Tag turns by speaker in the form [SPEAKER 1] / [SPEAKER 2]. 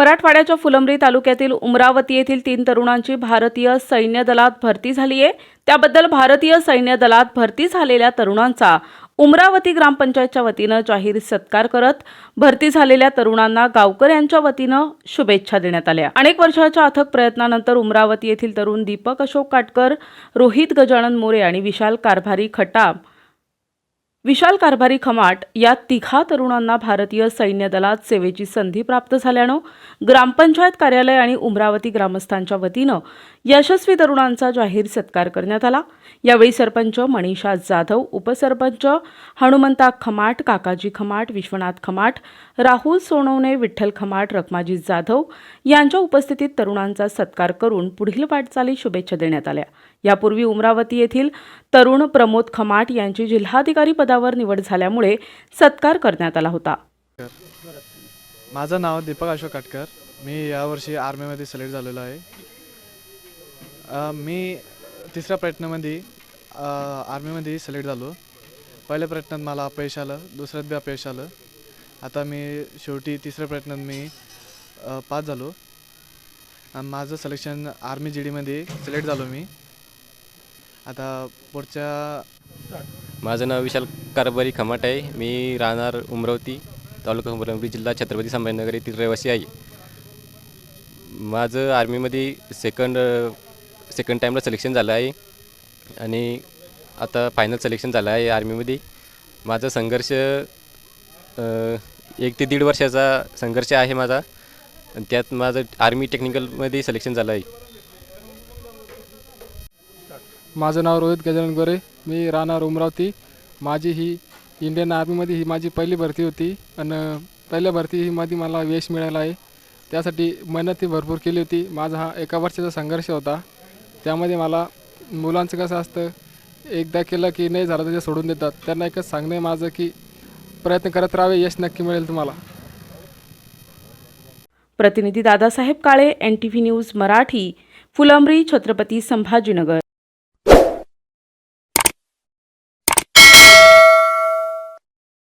[SPEAKER 1] मराठवाड्याच्या फुलंब्री तालुक्यातील उमरावती येथील तीन तरुणांची भारतीय सैन्य दलात भरती झाली आहे. त्याबद्दल भारतीय सैन्य दलात भरती झालेल्या तरुणांचा उमरावती ग्रामपंचायतच्या वतीनं जाहीर सत्कार करत भरती झालेल्या तरुणांना गावकऱ्यांच्या वतीनं शुभेच्छा देण्यात आल्या. अनेक वर्षाच्या अथक प्रयत्नानंतर उमरावती येथील तरुण दीपक अशोक काटकर रोहित गजानन मोरे आणि विशाल कारभारी खटाप विशाल कारभारी खमाट या तिघा तरुणांना भारतीय सैन्य दलात सेवेची संधी प्राप्त झाल्यानं ग्रामपंचायत कार्यालय आणि उमरावती ग्रामस्थांच्या वतीनं यशस्वी तरुणांचा जाहीर सत्कार करण्यात आला. यावेळी सरपंच मनीषा जाधव उपसरपंच हनुमंता खमाट काकाजी खमाट विश्वनाथ खमाट राहुल सोनवणे विठ्ठल खमाट रखमाजी जाधव यांच्या उपस्थितीत तरुणांचा सत्कार करून पुढील वाटचाली शुभेच्छा देण्यात आल्या. यापूर्वी उमरावती येथील तरुण प्रमोद खमाट यांची जिल्हाधिकारी पदावर निवड झाल्यामुळे सत्कार करण्यात आला होता.
[SPEAKER 2] माझं नाव दीपक अशोक काटकर. मी यावर्षी आर्मीमध्ये सिलेक्ट झालेलो आहे. मी तिसऱ्या प्रयत्नामध्ये आर्मीमध्ये सिलेक्ट झालो. पहिल्या प्रयत्नात मला अपयश आलं दुसऱ्यात बी अपयश आलं. आता मी शेवटी तिसऱ्या प्रयत्नात मी पास झालो. माझं सिलेक्शन आर्मी जी डीमध्ये सिलेक्ट झालो मी. आता पुढच्या
[SPEAKER 3] माझं नाव विशाल कारभारी खमाट आहे. मी राहणार उमरावती तालुका उमरावती जिल्हा छत्रपती संभाजीनगर येथील रहिवासी आहे. माझं आर्मीमध्ये सेकंड सेकंड टाईमला सिलेक्शन झालं आहे. आणि आता फायनल सिलेक्शन झालं आहे आर्मीमध्ये माझा संघर्ष एक ते दीड वर्षाचा संघर्ष आहे माझा. आणि त्यात माझं आर्मी टेक्निकलमध्ये सिलेक्शन झालं आहे.
[SPEAKER 4] माझं नाव रोहित गजानन गोरे. मी राहणार उमरावती. माझी ही इंडियन आर्मीमध्ये ही माझी पहिली भरती होती. आणि पहिल्या भरती ही मध्ये मला यश मिळालं आहे. त्यासाठी मेहनत ही भरपूर केली होती. माझा हा एका वर्षाचा संघर्ष होता. त्यामध्ये मला मुलांचं कसं असतं एकदा केलं की नाही झालं तर ते सोडून देतात. त्यांना एकच सांगणं आहे माझं की प्रयत्न करत राहावे यश नक्की मिळेल तुम्हाला.
[SPEAKER 1] प्रतिनिधी Dadasaheb Kale N T V news Marathi Phulambri Chhatrapati Sambhajinagar.